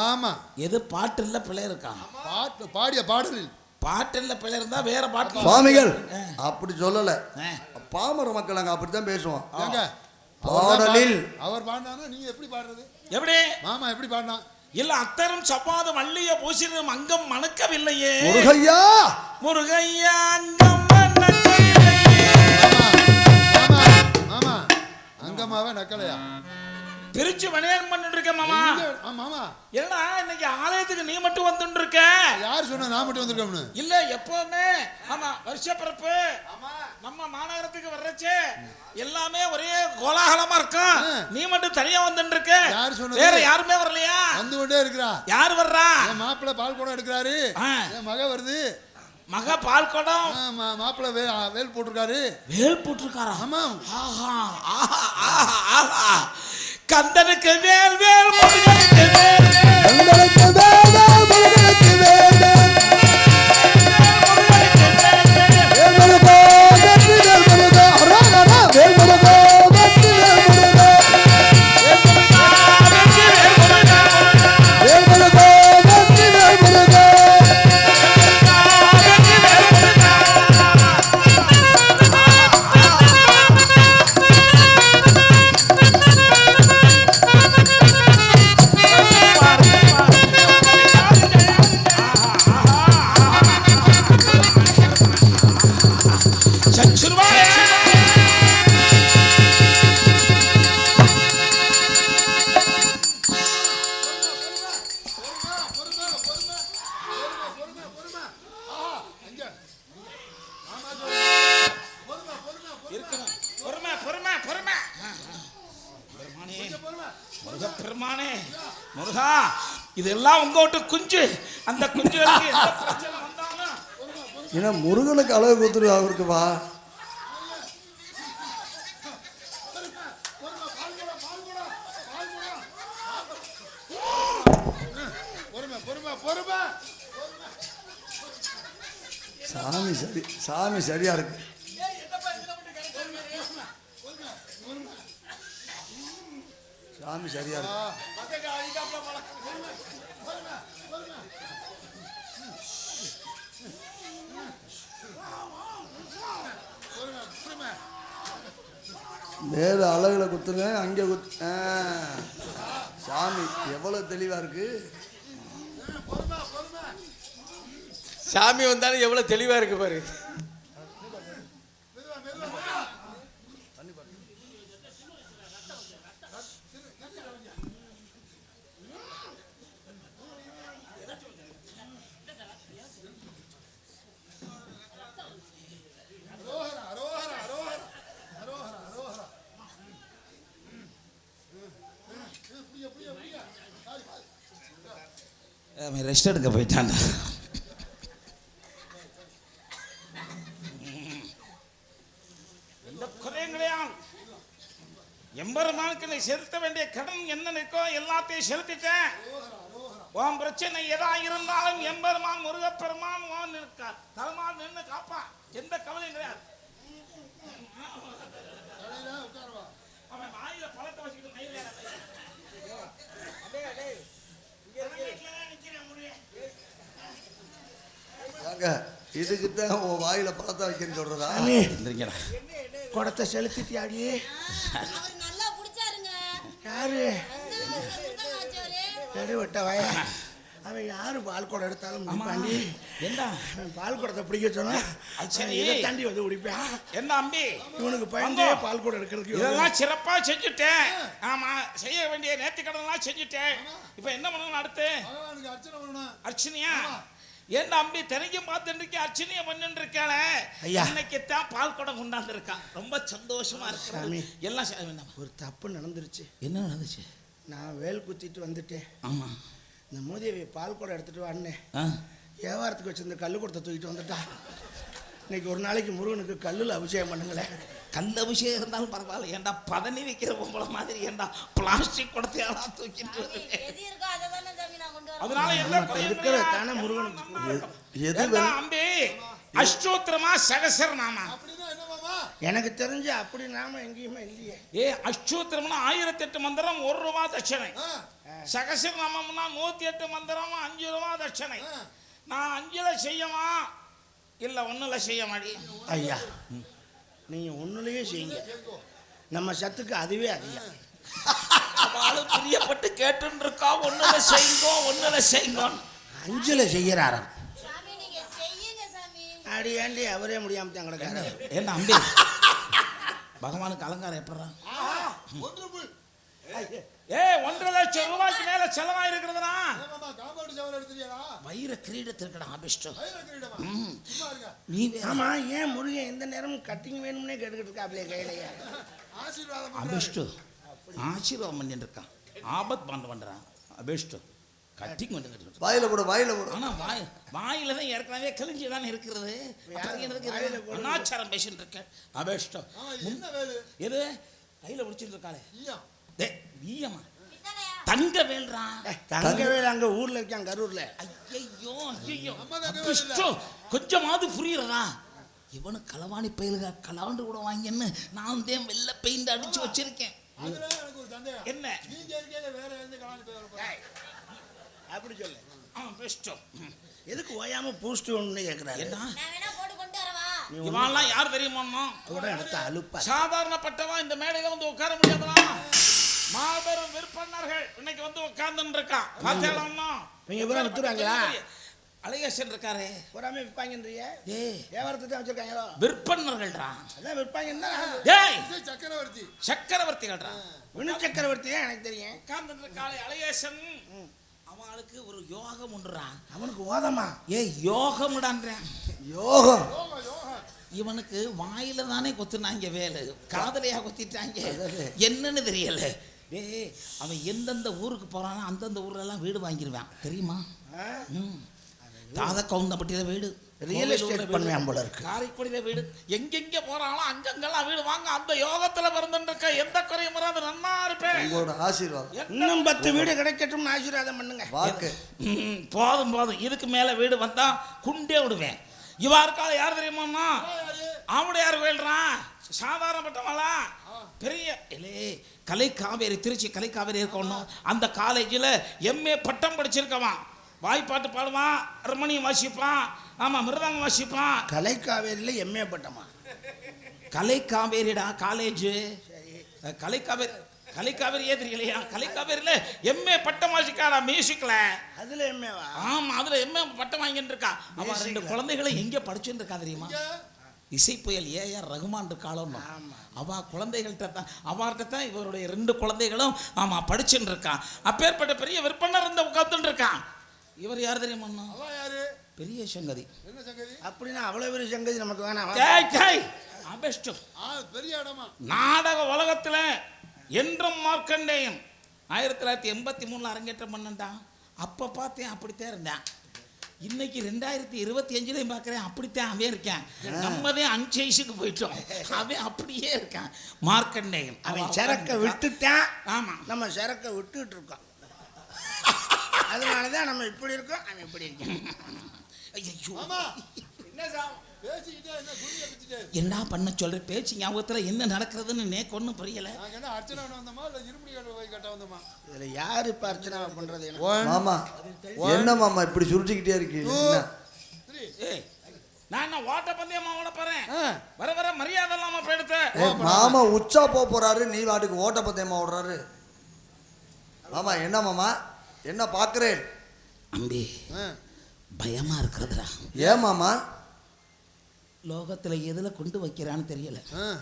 ஆமா. எது பாட்டு இல்ல பிள்ளை இருக்கான் பாட்டு பாடிய பாடலில். பாட்டு இல்ல பிள்ளை இருந்தா வேற பாட்டு சுவாமிகள் அப்படி சொல்லல. பாமர மக்கள் அங்க அப்படித்தான் பேசுவோம். பாடலில் அவர் பாடினானா நீங்க எப்படி பாடுறது? எப்படி? மாமா எப்படி பாடினா? இல்ல அத்தரும் சப்பாத மல்லிய பூசினும் அங்கம் மணக்கவில்லையே. முருகையா! முருகையா அங்கம் மணக்கவில்லையே. மாமா மாமா அங்கம்மாவே நக்கலையா? திருச்சி வணிகம் பண்ணிட்டு இருக்க மாமா. மாமா. என்னடா இன்னைக்கு ஆலயத்துக்கு நீ மட்டும் வந்துட்டு இருக்க யார் சொன்னா நான் மட்டும் வந்திருக்கோம்னு? இல்ல எப்பவுமே. ஆமா வருஷ பிறப்பு. நம்ம மாநகரத்துக்கு வர்றச்சே எல்லாமே ஒரே கோலாகலமா இருக்கும். நீ மட்டும் தனியா வந்துட்டு இருக்க யார் சொன்னது? வேற யாருமே வரலையா? வந்து கொண்டே இருக்கிறா. யார் வர்றா? என் மாப்பிள்ளை பால் குடம் எடுக்கிறாரு. என் மக வருது. மக பால் குடம்? மாப்பிள்ளை வே வேல் போட்டிருக்காரு. வேல் போட்டிருக்காரா? ஆமா ஆஹா ஆஹா ஆஹா ஆஹா. கந்தனுக்கு வேல் வேல் முருகனுக்கு வேல். வேல் எங்களுக்கு வேண்டாம் முருகனுக்கு பெருமானே முருகா இதெல்லாம் உங்க வீட்டு குஞ்சு. அந்த குஞ்சு ஏன்னா முருகனுக்கு அளவு கொடுத்துரு அவருக்கு வா. சாமி சரி சாமி சரியா இருக்கு. சாமி சரியா இருக்கு. மேல அழகுல குத்துங்க அங்கே குத்து சாமி எவ்வளோ தெளிவாக இருக்கு. சாமி வந்தாலும் எவ்வளோ தெளிவாக இருக்கு பாரு அவன் ரெஸ்ட் எடுக்க கிடையாது எம்பெருமானுக்கு செலுத்த வேண்டிய கடன் என்ன இருக்கோ எல்லாத்தையும் செலுத்திட்டேன். உன் பிரச்சனை எதா இருந்தாலும் எம்பெருமான் முருகப்பெருமான் உன் நிற்க தலைமால் நின்று காப்பா எந்த கவலையும் கிடையாது. அவன் வாயில பழத்தை வச்சுக்கிட்டு கையில நிக்கிறேன் முருகன் வாங்க. இதுக்கு தான் உன் வாயில பழத்தை வைக்கன்னு சொல்றதா? எந்திரிங்கடா. குடத்தை செலுத்திட்டியாடி? நல்லா பிடிச்சாருங்க யாரு? ஆச்சாரே எடு விட்ட வய. அவன் யாரு பால் குடம் எடுத்தாலும் முடிப்பாண்டி என்ன? அவன் பால் குடத்தை பிடிக்க சொன்னா சரி. இதை தாண்டி வந்து குடிப்பான். என்ன அம்பி? இவனுக்கு பயந்தே. பால் குடம் எடுக்கிறதுக்கு இதெல்லாம் சிறப்பா செஞ்சுட்டேன். ஆமா செய்ய வேண்டிய நேர்த்தி கடன்லாம் செஞ்சுட்டேன் இப்ப என்ன பண்ணணும் அடுத்து? அர்ச்சனை பண்ணணும். அர்ச்சனையா? அம்பி தினைக்கும் பார்த்துட்டு இருக்கேன் அர்ச்சனையை பண்ணிட்டு இருக்காளே ஐயா. இன்னைக்கு தான் பால் குடம் கொண்டாந்து இருக்கான் ரொம்ப சந்தோஷமா சாமி. இருக்கு எல்லாம் ஒரு தப்பு நடந்துருச்சு. என்ன நடந்துச்சு? நான் வேல் குத்திட்டு வந்துட்டேன். ஆமா. இந்த மோதியவை பால் குடம் எடுத்துட்டு வான்னு. வியாபாரத்துக்கு வச்சிருந்த கல்லு குடத்தை தூக்கிட்டு வந்துட்டா. இன்னைக்கு ஒரு நாளைக்கு முருகனுக்கு கல்லுல அபிஷேகம் பண்ணுங்களேன். கல் அபிஷேகம் இருந்தாலும் பரவாயில்ல. ஏன்டா பதனி வைக்கிற பொம்பளை மாதிரி ஏன்டா பிளாஸ்டிக் குடத்தையெல்லாம் தூக்கிட்டு வருது? எது இருக்கோ அதை தானே சாமி நான் கொண்டு வரேன் அதனால இருக்கிற. தானே நம்ம எது ஏண்டா? அம்பி அஷ்டோத்திரமா என்ன மாமா? எனக்கு தெரிஞ்சு அப்படி நாம எங்கேயுமே இல்லையே. ஏ அஷ்டோத்திரம்னா ஆயிரத்தி எட்டு மந்திரம் ஒரு ரூபா தட்சணை. ஆ, சகசிரநாமம்னா நூத்தி எட்டு மந்திரம் அஞ்சு ரூபா தட்சணை. நான் அஞ்சுல செய்யவா? இல்ல ஒண்ணுல செய்ய மாடி ஐயா. நீங்க ஒண்ணுலயே செய்யுங்க. நம்ம சத்துக்கு அதுவே அதிகம். அவளும் பிரியப்பட்டு கேட்டுன்னு இருக்கா ஒண்ணுல செய்யுங்கோ ஒண்ணுல செய்யுங்கோ. அஞ்சுல செய்யறாராம். சாமி நீங்க செய்யுங்க சாமி. அடி ஏண்டி அவரே முடியாம தான் கிடக்காரு என்ன அம்பி பகவானுக்கு அலங்காரம் எப்படா ஏ ஒன்றரை லட்சம் ரூபாய்க்கு மேல செலவா இருக்கிறதுனா வைர கிரீடத்திற்கடா அபிஷ்டம் நீ ஆமா ஏன் முருகன் எந்த நேரமும் கட்டிங் வேணும்னே கேட்டுக்கிட்டு இருக்காப்லையே கையிலையே? ஆசீர்வாதம் பண்றாரு. அபிஷ்டு. ஆசீர்வாதம் பண்ணிட்டு இருக்கான் ஆபத் பண்ண பண்றான். அபிஷ்டு. கட்டிங் பண்ணிட்டு வாயில போடு வாயில போடு ஆனா வாய் வாயில தான் ஏற்கனவே கிழிஞ்சு தானே இருக்கிறது. அனாச்சாரம் பேசிட்டு இருக்கேன். அபிஷ்டம் எது? கையில பிடிச்சிட்டு இருக்காளே. நீயா டே வீயம்மா பித்தளையா தங்க வேல்றா தங்கவே அங்க ஊர்ல இருக்கான் கரூர்ல ஐயோ ஐயோ கொஞ்சமாவது புரியுறதா இவனு களவாணி பயிலுக கலாண்டு கூட வாங்கின்னு நான் தான் வெள்ளை பெயிண்ட் அடிச்சு வச்சிருக்கேன். அதுல எனக்கு ஒரு சந்தேகம். என்ன? அப்படி சொல்லு. அவன் பெஸ்டம் எதுக்கு ஓயாம பூஸ்ட் ஒண்ணு கேக்குறாரு? என்ன? நான் வேணா போட்டு கொண்டு வரவா? இவான்லாம் யார் தெரியுமா கூட எடுத்து அலுப்பா சாதாரணப்பட்டவா இந்த மேடையில வந்து உட்கார முடியாதுடா மாபெரும் விற்பனர்கள் இன்னைக்கு வந்து உட்கார்ந்துட்டு இருக்கான் பார்த்தேனா நீங்க பூரா வித்துருவாங்களா? அழகேசன் இருக்காரு. பூராமே விற்பாங்கன்றிய டேய் வியாபாரத்தை தான் வச்சிருக்காங்களோ? விற்பனர்கள்டா. அதான் விற்பாங்கன்னா இது சக்கரவர்த்தி. சக்கரவர்த்திகள்டா. வினு சக்கரவர்த்தி தான் எனக்கு தெரியும். உட்கார்ந்துட்டு இருக்காளே அழகேசன் அவளுக்கு ஒரு யோகம் உண்டுறான் அவனுக்கு ஓதமா? ஏய் யோகம்டான்றேன் யோகம். இவனுக்கு வாயில தானே கொத்துனாங்க வேலு. காதலையா கொத்திட்டாங்க. என்னன்னு தெரியல. டேய் அவன் எந்தெந்த ஊருக்கு போறானோ அந்தந்த ஊர்ல எல்லாம் வீடு வாங்கிடுவான் தெரியுமா? தாத கவுந்தப்பட்டியில வீடு. கோவிலூர்ல வீடு, பண்ணுவான் போல இருக்கு. காரைக்குடியில வீடு. எங்கெங்க போறானோ அங்கங்கெல்லாம் வீடு வாங்க அந்த யோகத்துல பிறந்துருக்க எந்த குறையும் வராது. நன்னா இருப்பேன். உங்களோட ஆசீர்வாதம். இன்னும் பத்து வீடு கிடைக்கட்டும்னு ஆசீர்வாதம் பண்ணுங்க. வாக்கு. போதும் போதும். இதுக்கு மேல வீடு வந்தா குண்டே விடுவேன். இவா இருக்காத யார் தெரியுமாம்மா? ஆவுடையார் கோயில்றான் சாதாரணப்பட்டவங்களா பெரிய இல்லே கலை காவேரி திருச்சி கலை காவேரி இருக்கணும் அந்த காலேஜில் எம்ஏ பட்டம் படிச்சிருக்கவான். வாய்ப்பாட்டு பாடுவான் ஹார்மோனியம் வாசிப்பான் ஆமாம் மிருதங்கம் வாசிப்பான். கலை காவேரியில எம்ஏ பட்டமா? கலை காவேரிடா காலேஜ் கலை காவேரி கலை காவேரியே தெரியலையா கலை காவேரியில் எம்ஏ பட்டம் வாசிக்காடா மியூசிக்கில் அதுல எம்ஏவா ஆமா அதுல எம்ஏ பட்டம் வாங்கிட்டு இருக்கா. அவன் ரெண்டு. குழந்தைகளை எங்க படிச்சுட்டு இருக்கா தெரியுமா இசை புயல் ஏஆர் ரகுமான் இருக்காளோ அவ குழந்தைகள்கிட்ட தான் அவர்கிட்ட தான் இவருடைய ரெண்டு குழந்தைகளும் ஆமா படிச்சுட்டு இருக்கான் அப்பேற்பட்ட பெரிய விற்பனர் இருந்த உட்காந்துட்டு இருக்கான் இவர் யார் தெரியுமா யாரு? பெரிய சங்கதி. என்ன சங்கதி? அப்படின்னா அவ்வளவு பெரிய சங்கதி நமக்கு வேணாம். டேய், டேய், அபெஸ்ட். ஆ பெரிய இடமா? நாடக உலகத்துல என்றும் மார்க்கண்டேயம். ஆயிரத்தி தொள்ளாயிரத்தி எண்பத்தி மூணுல அரங்கேற்றம் பண்ணண்டான் அப்ப பார்த்தேன் அப்படித்தான் இருந்தேன். இன்னைக்கு ரெண்டாயிரத்தி இருபத்தி அஞ்சுலையும் பார்க்குறேன் அப்படித்தான் அவன் இருக்கேன். நம்மதே அஞ்சைஸுக்கு போயிட்டோம். அவன் அப்படியே இருக்கான். மார்க்கண்டேயம் அவன் சரக்க விட்டுட்டான். ஆமா. நம்ம சரக்க விட்டுட்டு இருக்கோம். அதனாலதான் நம்ம இப்படி இருக்கோம் அவன் இப்படி இருக்கான். ஐயோ ஆமா. என்ன சாம் என்ன பண்ண சொல்ற? பேச்சு ஞாபகத்துல என்ன நடக்கிறதுன்னு நேக்கு ஒன்றும் புரியல. அர்ச்சனை வந்தோமா இல்ல இருமுடி கட்ட போய் கட்ட வந்தோமா? இதுல யாரு இப்ப அர்ச்சனை பண்றது எனக்கு? மாமா என்ன மாமா இப்படி சுருட்டிக்கிட்டே இருக்கீங்க? நான் என்ன ஓட்ட பந்தயமா ஓட போறேன்? ஆ. வர வர மரியாதை இல்லாம போயிடுத்த மாமா. உச்சா போக போறாரு நீ வாட்டுக்கு ஓட்ட பந்தயமா ஓடுறாரு. மாமா என்ன மாமா? என்ன பாக்குறேன்? அம்பி. பயமா இருக்கிறதுடா. ஏன் மாமா? லோகத்துல எதுல கொண்டு வைக்கிறான்னு தெரியல. ஆ.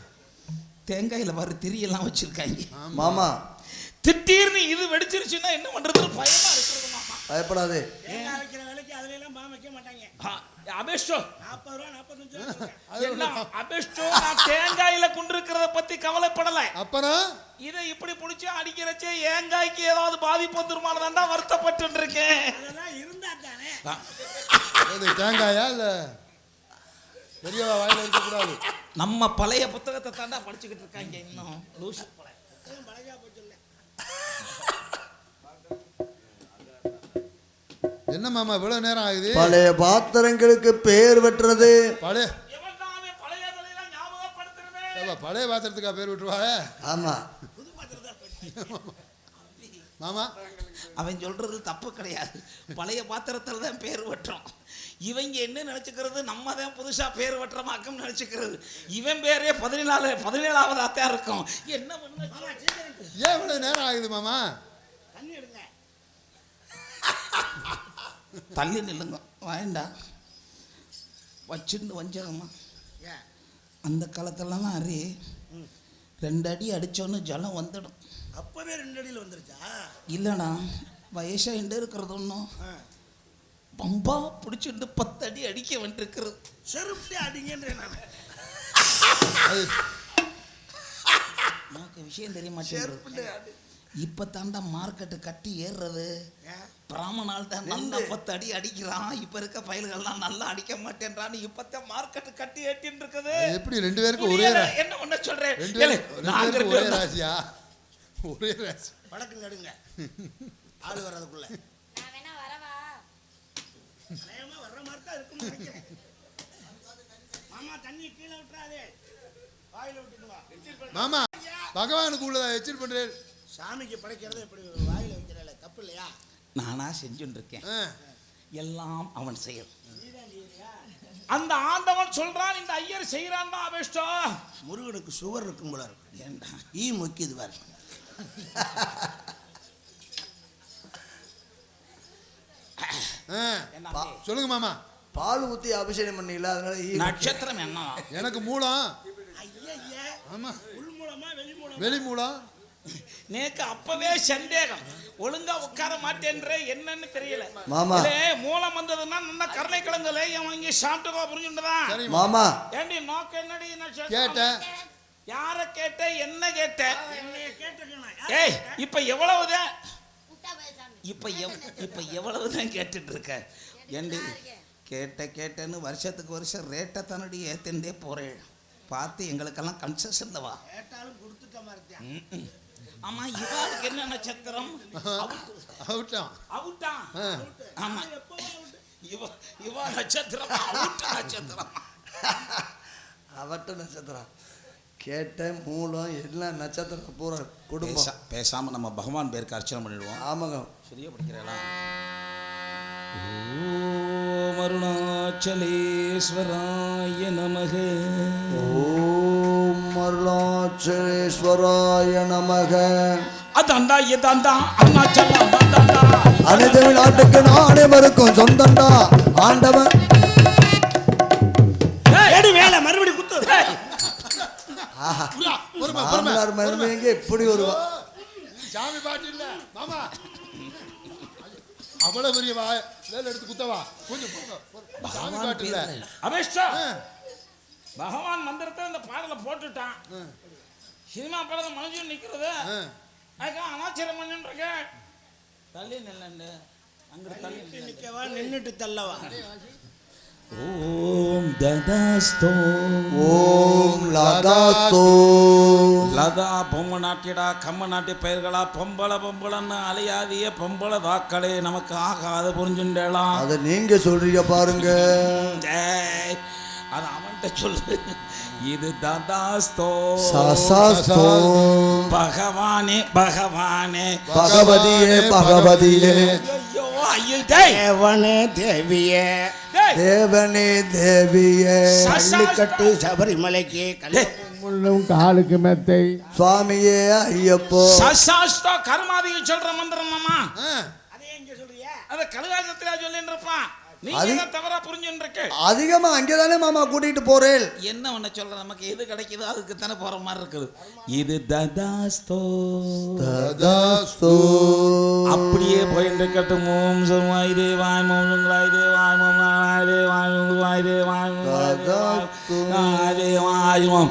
தேங்காயில வர திரியெல்லாம் வச்சிருக்காங்க. மாமா. திடீர்னு இது வெடிச்சிருச்சுன்னா என்ன பண்றதுன்னு பயமா இருக்கிறது மாமா. பயப்படாதே. தேங்காய் வைக்கிற வேலைக்கு அதுல எல்லாம் பாம் வைக்க மாட்டாங்க. அபேஷ்டோ. நாற்பது ரூபா நாற்பத்தஞ்சு அபேஷ்டோ நான் தேங்காயில கொண்டிருக்கிறத பத்தி கவலைப்படல. அப்புறம்? இதை இப்படி பிடிச்சி அடிக்கிறச்சே ஏங்காய்க்கு ஏதாவது பாதிப்பு வந்துருமானு தாண்டா வருத்தப்பட்டு இருக்கேன். அதெல்லாம் இருந்தா தானே. தேங்காயா இல்ல? பெரியவா வாயில இருக்க கூடாது நம்ம பழைய புத்தகத்தை தாண்டா படிச்சுக்கிட்டு இருக்காங்க இன்னும். லூசு. என்ன மாமா இவ்வளவு நேரம் ஆகுது? பழைய பாத்திரங்களுக்கு பேர் வெட்டுறது. பழைய பழைய பாத்திரத்துக்கா பேர் விட்டுருவாங்க ஆமா. மாமா? அவன் சொல்றது தப்பு கிடையாது. பழைய பாத்திரத்தில் தான் பேர் வெட்டுறோம். இவங்க என்ன நினச்சிக்கிறது? நம்ம தான் புதுசாக பேர் வெட்டுறமாக்கம் நினச்சிக்கிறது. இவன் பேரே பதினேழாவது பதினேழாவது தான் இருக்கும். என்ன பண்ண ஏன் இவ்வளவு நேரம் ஆகுது மாமா? தண்ணி எடுங்க. தள்ளி நில்லுங்க. வேண்டாம் வச்சுன்னு வஞ்சகம்மா ஏன்? அந்த காலத்துலலாம் அரி ரெண்டு அடி அடித்தோன்னு ஜலம் வந்துடும். அப்பவே ரெண்டு அடியில் வந்துருச்சா? இல்லைண்ணா வயசாகிட்டு இருக்கிறது ஒன்றும். பம்பா பிடிச்சிட்டு பத்து அடி அடிக்க வேண்டியிருக்கிறது செருப்பே அடிங்கன்றேன் நான். நமக்கு விஷயம் தெரிய மாட்டேங்குது. இப்போ தாண்டா மார்க்கெட்டு கட்டி ஏறுறது. ஏன் பிராமணால் தான் நல்லா பத்து அடி அடிக்கிறான். இப்போ இருக்க பயல்கள்லாம் நல்லா அடிக்க மாட்டேன்றான்னு இப்போத்தான் மார்க்கெட்டு கட்டி ஏற்றின்னு இருக்குது எப்படி ரெண்டு பேருக்கும் ஒரே என்ன ரெண்டு பேருக்கும் ஒரே ராசியா? ஒரே ராசி. வடக்குங்க எடுங்க ஆள் வர்றதுக்குள்ள நான் வேணா வரவா நேரமா வர்ற மாதிரி தான் இருக்கும்னு நினைக்கிறேன் மாமா தண்ணி கீழே விட்டுறாதே. வாயில விட்டுட்டு வா. மாமா பகவானுக்கு உள்ளதா எச்சில் பண்றேன் சாமிக்கு படைக்கிறது இப்படி வாயில வைக்கிறல தப்பு இல்லையா? நானா செஞ்சுட்டு இருக்கேன். எல்லாம் அவன் செயல் அந்த ஆண்டவன் சொல்றான் இந்த ஐயர் செய்யறான் தான் அபிஷ்டம் முருகனுக்கு சுவர் இருக்கும் போல இருக்கு. ஏண்டா? ஈ மொக்கிது பாரு. ஆ. என்ன பா- சொல்லுங்க மாமா. பால் ஊத்தி அபிஷேகம் பண்ணீங்களா அதனால நட்சத்திரம் என்ன எனக்கு மூலம் ஐயா ஆமா. உள் மூலமா வெளி மூலமா வெளி மூலம் நேக்கு அப்பவே சந்தேகம். ஒழுங்கா உட்கார மாட்டேன்ற என்னன்னு தெரியல. மாமா. மூலம் வந்ததுன்னா நல்லா கருணை கிழங்குல வாங்கி சாப்பிட்டுக்கோ புரிஞ்சுட்டுதான் மாமா. ஏண்டி நோக்க என்னடி நட்சத்திரம்? கேட்டேன் யார கேட்ட என்ன கேட்ட? ஏய் இப்ப எவ்வளவுதான்? விட்டா போய் சாமி இப்ப எவ் இப்ப எவ்வளவுதான் கேட்டுட்டு இருக்க? ஏண்டி கேட்ட கேட்டேன்னு வருஷத்துக்கு வருஷம் ரேட்டை தானடி ஏத்திண்டே போறேன். பார்த்து எங்களுக்கெல்லாம் கன்செஷன்ல வா. கேட்டாலும் கொடுத்துட்ட மாதிரி. ஆமா இவாளுக்கு என்ன நட்சத்திரம் அவுட்டு. அவுட்டான் அவுட்டா. ஆமா. இவ இவ நட்சத்திரம்? அவுட் நட்சத்திரம்? அவட்ட நட்சத்திரம். கேட்டேன் மூலம் எல்லாம் நட்சத்திரம் பூரா குடும்பம். பேசா பேசாம நம்ம பகவான் பேருக்கு அர்ச்சனை பண்ணிடுவோம். ஆமாங்க. சரியா படிக்கிறீங்களா ஓம் அருணாச்சலேஸ்வராய நமக. ஓம் அருணாச்சலேஸ்வராய நமக. அதாண்டா இதாண்டா அருணாச்சலம் அதாண்டா அனைத்து நாட்டுக்கு அனைவருக்கும் சொந்தண்டா ஆண்டவன் மறுபடி குத்து. மாமனார். மருமக இப்படி வருவா. சாமி பாட்டு இல்ல மாமா. அவ்வளவு பெரிய வேலை எடுத்து குத்தவா கொஞ்சம். சாமி பாட்டு இல்ல அபேஷ்டா ஆ. பகவான் மந்திரத்தை இந்த பாடல போட்டுட்டான். சினிமா படத்தை மனுஷன் நிக்கிறது ஆ. அதுக்காக அனாச்சாரம் பண்ணிட்டு இருக்க தள்ளி நில்லண்டு அங்கிட்டு தள்ளி நில்லு. நிக்கவா நின்னுட்டு தள்ளவா ஓம் ததாஸ்தோ. ஓம் லதாஸ்தோ. லதா பொம்மை நாட்டியடா கம்ம நாட்டிய பயிர்களா பொம்பளை பொம்பளைன்னு அலையாதிய பொம்பளை தாக்களே நமக்கு ஆகாது புரிஞ்சுண்டேலாம் அதை நீங்க சொல்றீங்க பாருங்க. அது அவன்கிட்ட சொல்லு. இது ததாஸ்தோ. சசாஸ்தோ. பகவானே பகவானே. பகவதியே பகவதியே. தேவனே தேவியே. தேவனே தேவியே. கள்ளிக்கட்டு சபரிமலைக்கு முள்ளும் காலுக்கு மெத்தை. சுவாமியே ஐயப்போ. சசாஸ்தோ கர்மாதியை சொல்ற மந்திரம் மாமா. ஆ. அதே எங்க சொல்றியா? அத கழுகாசத்திலா சொல்லிட்டு அதிகமா அங்கேதானே மாமா கூட்டிட்டு போறேன் என்ன ஒண்ணு சொல்ற? நமக்கு எது கிடைக்குதோ அதுக்கு தானே போற மாதிரி இருக்குது. இது ததாஸ்தோ. ததாஸ்தோ. அப்படியே போயிட்டு இருக்கட்டும் ஓம் சுமாய் தேவாய் மோம் சுங்களாய் தேவாய் மோம் நாராய தேவாய் சுங்களாய் தேவாய். தேவாய் மோம்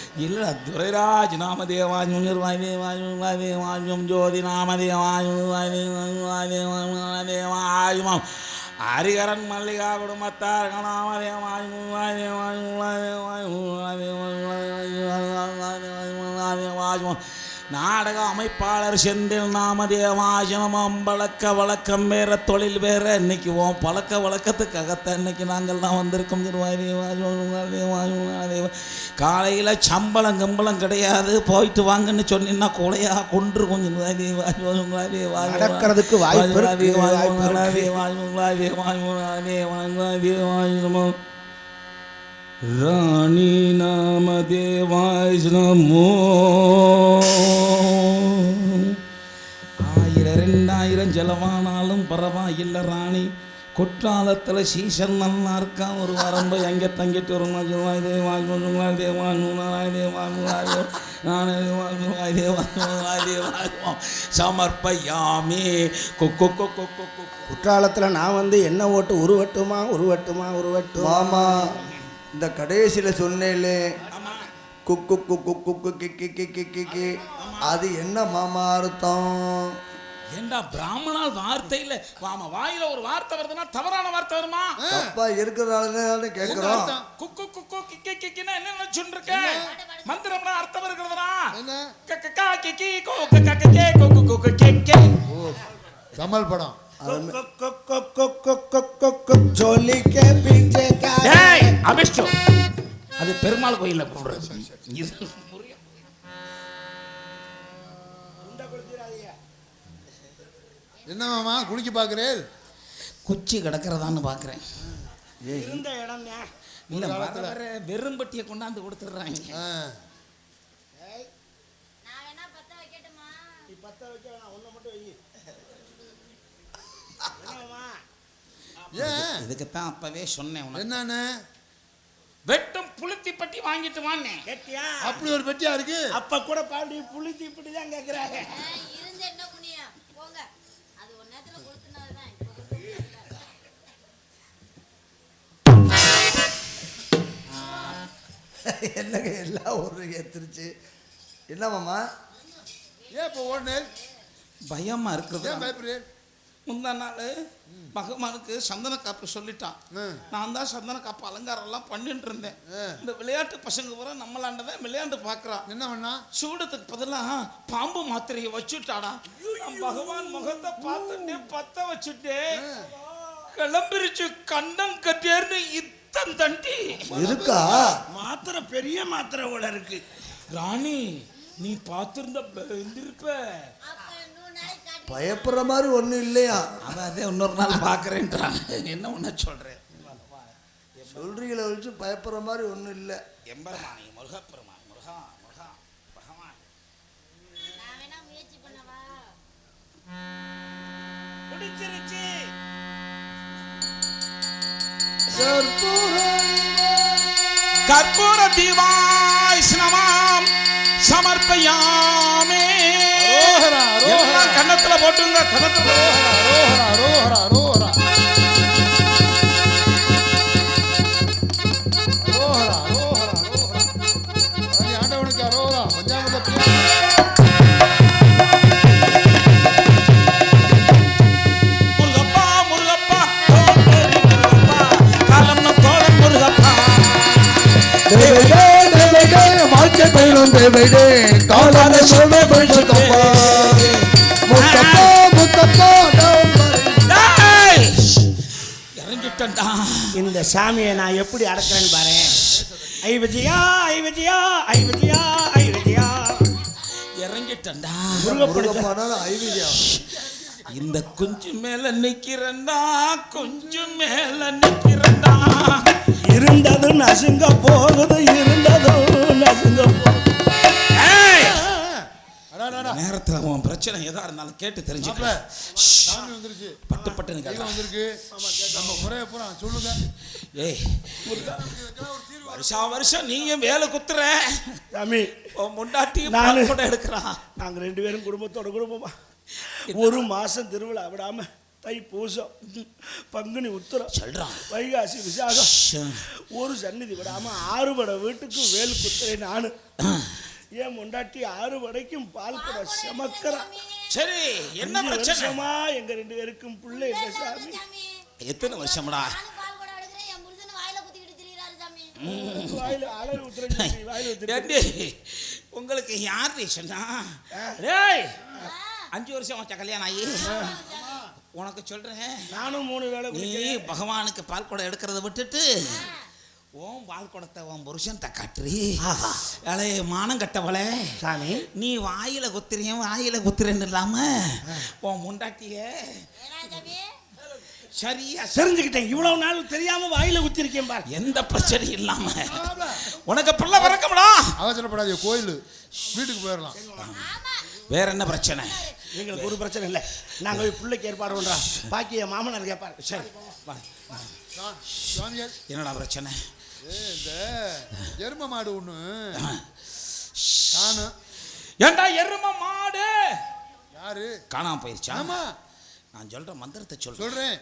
இல்லை தேவாய் தேவாய் தேவாய் மாளிகேஷன் நமது வள்ளி குடும்பத்தார்கள் துரைராஜ் நாமதேவாஜம் ஜோதி ஹரிகரன் மல்லிகா குடும்பத்தார் நாமதேவாயும் நாடக அமைப்பாளர் செந்தில் நாமதேவாஜனம் அம்பழக்க வழக்கம் வேற தொழில் வேற இன்னைக்கு உன் பழக்க வழக்கத்துக்காகத்தான் இன்னைக்கு நாங்கள்லாம் வந்திருக்கோம் காலையில் சம்பளம் கம்பளம் கிடையாது போயிட்டு வாங்கன்னு சொன்னீங்கன்னா கொலையா கொன்று கொஞ்சம் நடக்கிறதுக்கு வாய்ப்பு ராணி நாம குற்றாலத்தில் சீசன் நல்லா இருக்கான் ஒரு வாரம் போய் அங்கே தங்கிட்டு வரும் சமர்ப்பயாமே கொக்கோ கொக்கோ கொக்கோ குற்றாலத்தில் நான் வந்து என்ன ஓட்டு உருவட்டுமா உருவட்டுமா உருவட்டுமா மாமா இந்த கடைசியில் சொன்னேலே குக்கு குக்கு குக்கு கிக்கி கிக்கி கிக்கி அது என்ன மாமா அர்த்தம் ஏண்டா பிராமணா வார்த்தையில் வாம வாயில ஒரு வார்த்தை வருதுன்னா தவறான வார்த்தை வருமா தப்பா இருக்கிறதால கேட்குறோம் குக்கு குக்கு கிக்கி கிக்கினா என்ன நினைச்சுட்டு இருக்க மந்திரம்னா அர்த்தம் இருக்கிறதுனா என்ன கக்கா கிக்கி கோ கக்கா கே கோ கோ கோ கே கே கமல் படம் அது பெருமாள் கோயில்ல கூடுறது என்ன மாமா குளிக்க பார்க்குறேன் குச்சி கிடக்கிறதான்னு பார்க்குறேன் இருந்த இடம் இல்ல வர வர வெறும்பட்டியை கொண்டாந்து கொடுத்துட்றாங்க. ஆ. நான் வேணா பத்த வைக்கட்டுமா? நீ பத்த வைக்க வேணாம் ஒன்றை மட்டும் வை. என்னம்மா? ஏன்? இதுக்குத்தான் அப்பவே சொன்னேன் உனக்கு. என்னன்னு? வெட்டும் புளுத்தி பட்டி வாங்கிட்டு கேட்டியா அப்படி ஒரு பெட்டியா இருக்கு? அப்ப கூட பாண்டி புளித்தி இப்படி தான் கேட்குறாங்க என்னங்க எல்லாம் ஒரு ஏத்துருச்சு என்ன மாமா? ஏன் இப்போ ஓடுனேன் பயமா இருக்குது முந்தா நாள் பகவானுக்கு சந்தன காப்பு சொல்லிட்டான். நான் தான் சந்தன காப்பு அலங்காரம் எல்லாம் பண்ணிட்டு இருந்தேன். இந்த விளையாட்டு பசங்க பூரா நம்மளாண்டதான் விளையாண்டு பார்க்கறான் என்ன பண்ணா? சூடத்துக்கு பதிலாக பாம்பு மாத்திரையை வச்சுட்டாடா. பகவான் முகத்தை பார்த்துட்டே பத்த வச்சுட்டே கிளம்பிருச்சு கண்டம் கட்டியர்னு இத்தம் தண்டி. இருக்கா? மாத்திரை பெரிய மாத்திரை போல இருக்கு. ராணி நீ பார்த்திருந்த இருந்திருப்ப. பயப்படுற மாதிரி ஒன்றும் இல்லையா? அதான் இன்னொரு நாள் பார்க்குறேன்றான். என்ன ஒன்று சொல்கிறேன் சொல்றீங்கள வச்சு பயப்படுற மாதிரி ஒன்றும் இல்லை. எம்பெருமானி முருகப்பெருமான் முருகா முருகா பகவான். கற்பூர தீவாய் ஸ்னமாம் சமர்ப்பயாமே. கன்னத்துல போட்டுங்க கன்னத்துல பயணம் தேவைடே காலான சொல்ல முத்தப்பா முத்தப்பா இந்த சாமியை நான் எப்படி அடக்கிறேன்னு பாரு. ஐ விஜயா ஐ விஜயா ஐ விஜயா ஐ விஜயா. ஐவியா இந்த குஞ்சு மேல நிக்கிறேன்டா கொஞ்சம் மேல நிக்கிறேன்டா. இருந்தது நசுங்க போகுது இருந்தது நசுங்க போகுது! நேரத்துல உன் பிரச்சனை எதா இருந்தாலும் கேட்டு சாமி வந்துருச்சு. பட்டு கேட்கலாம். வந்திருக்கு. நம்ம குறைய பூரா சொல்லுங்க. ஏய் வருஷா வருஷம் நீங்க வேலை குத்துற? சாமி முண்டாட்டி நானு- பால் கூட எடுக்கிறான். நாங்க ரெண்டு பேரும் குடும்பத்தோட குடும்பமா. ஒரு மாசம் திருவிழா விடாம தை பூசம் பங்குனி உத்திரம் சொல்றான். வைகாசி விசாகம். ஒரு சந்நிதி விடாம ஆறுபடை வீட்டுக்கு வேல் குத்துறேன் நானு. ஏன் முண்டாட்டி ஆறு படைக்கும் பால் கூட செமக்கிறா. சரி என்ன அஞ்சு பிரச்சனை? வருஷமா எங்க ரெண்டு பேருக்கும் பிள்ளை இல்லை சாமி. எத்தனை வருஷம்டா? உங்களுக்கு யார் சொன்னா டேய் அஞ்சு வருஷம் வச்ச கல்யாணம் ஆகி உனக்கு சொல்றேன். நானும் மூணு வேளை நீ பகவானுக்கு பால் குடம் எடுக்கிறத விட்டுட்டு ஓம் பால் குடத்தை உன் புருஷன் காட்டுறி. அலே மானம் கட்டவளே. சாமி. நீ வாயில குத்துறியன் வாயில குத்துறேன்னு இல்லாம உன் முண்டாட்டிய. சரியா தெரிஞ்சுக்கிட்டேன். இவ்வளவு நாள் தெரியாம வாயில குத்திருக்கேன் பார். எந்த பிரச்சனையும் இல்லாம. உனக்கு பிள்ளை பிறக்கமுடா. அவசரப்படாதீங்க கோயில். வீட்டுக்கு போயிடலாம். வேற என்ன பிரச்சனை? எங்களுக்கு ஒரு பிரச்சனை இல்லை. நாங்க போய் பிள்ளைக்கு ஏற்பாடு பண்றோம். பாக்கி என் மாமனார் கேட்பாரு சரி என்னடா பிரச்சனை? இந்த எரும மாடு ஒண்ணு. காணும். ஏண்டா எரும மாடு? யாரு? காணாம போயிருச்சா? ஆமா. நான் சொல்ற மந்திரத்தை சொல்றேன். சொல்றேன்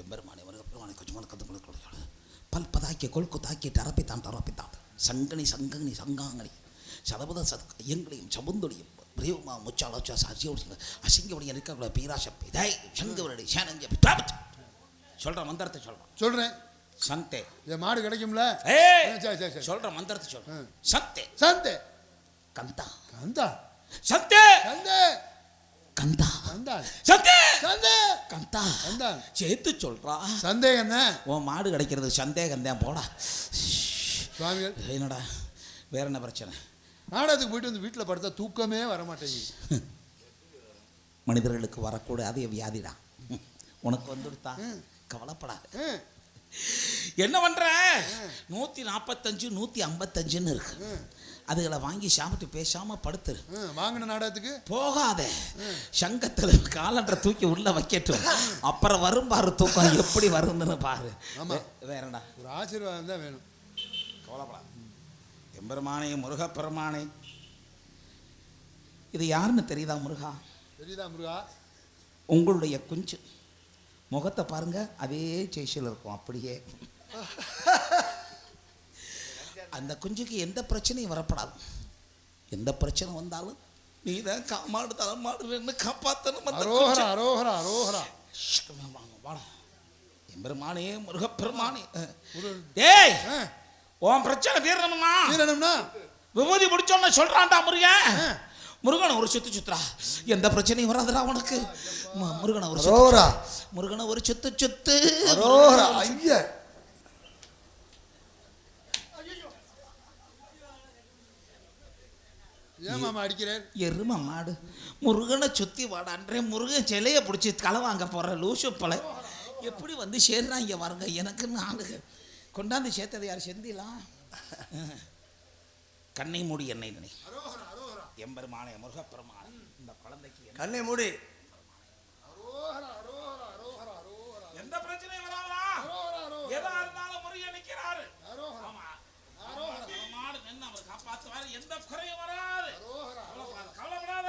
எம்பெருமானே வருக பெருமானே கொஞ்சமான கத்து கொடுக்க பல்பதாக்கிய கொள்கு தாக்கிய டரப்பித்தான் டரப்பித்தான் சங்கனி சங்கனி சங்காங்கனி. சதபத சத ஐயங்களையும் சபுந்தொழியும் பிரேவமா முச்சாலோச்சா சாட்சியோடு அசிங்கவடிய இருக்கக்கூட பீராச பிதை சங்கவரடி சேனஞ்ச சொல்ற மந்திரத்தை சொல்றான் சொல்றேன். சந்தே. என் மாடு கிடைக்கும்ல? ஏய்! சரி சரி சரி சொல்ற மந்திரத்தை சொல்ற. சந்தே. சந்தே. கந்தா. கந்தா. சந்தே! சந்தே. கந்தா. கந்தா. சந்தே! சந்தே. கந்தா. கந்தா. சேர்த்து சொல்றா. சந்தேகம் என்ன? உன் மாடு கிடைக்கிறது சந்தேகம் தான் போடா. சுவாமிகள். என்னடா? வேற என்ன பிரச்சனை? நாடகத்துக்கு போயிட்டு வந்து வீட்டில் படுத்தா தூக்கமே வர மாட்டேங்குது மனிதர்களுக்கு வரக்கூடாத வியாதிடா. உனக்கு வந்துடுத்தா? கவலைப்படாத. என்ன பண்ற? நூத்தி நாற்பத்தஞ்சு நூத்தி ஐம்பத்தஞ்சுன்னு இருக்கு. அதுகளை வாங்கி சாப்பிட்டு பேசாம படுத்துரு. வாங்கின நாடகத்துக்கு? போகாத. சங்கத்துல காலண்டரை தூக்கி உள்ள வைக்கட்டும் அப்புறம் வரும் பாரு தூக்கம் எப்படி வரும்னு பாரு. வேறடா ஒரு ஆசீர்வாதம் தான் வேணும். கவலைப்படா எம்பெருமானே முருகப்பெருமானே. இது யாருன்னு தெரியுதா முருகா? தெரியுதா முருகா? உங்களுடைய குஞ்சு. முகத்தை பாருங்க அதே சேஷில் இருக்கும் அப்படியே. அந்த குஞ்சுக்கு எந்த பிரச்சனையும் வரப்படாது. எந்த பிரச்சனை வந்தாலும் நீ தான் காமாடு தலைமாடுன்னு காப்பாத்தணும் அந்த அரோகரா. அரோகரா அரோகரா. வாங்க வாடா. எம்பெருமானே முருகப்பெருமானே. டேய் உன் பிரச்சனை தீரணும்னா தீரணும்னா? விபூதி முடிச்சோன்னு சொல்றான்டா முருகன். முருகனை ஒரு சுத்து சுத்துறா எந்த பிரச்சனையும் வராதுடா உனக்கு. முருகனை ஒரு சுத்து அரோரா. முருகனை ஒரு சுத்து சுத்து. அரோரா ஐயா. ஏன் மாமா அடிக்கிறேன் எரும மாடு. முருகனை சுத்தி வாடான்றே முருகன் சிலையை பிடிச்சி களை வாங்க போற லூசு பல. எப்படி வந்து சேர்றாங்க பாருங்க எனக்குன்னு ஆளுங்க கொண்டாந்து சேர்த்தது யார்? செந்திலாம் கண்ணை மூடி என்னை நினை. எம்பெருமானே முருகப்பெருமானே இந்த குழந்தைக்கு கண்ணை மூடி. எந்த பிரச்சனையும் வராதா இருந்தாலும் முருகன் நிற்கிறாரு அவர் காப்பாற்றுவார் எந்த குறையும் வராது. கவலைப்படாத.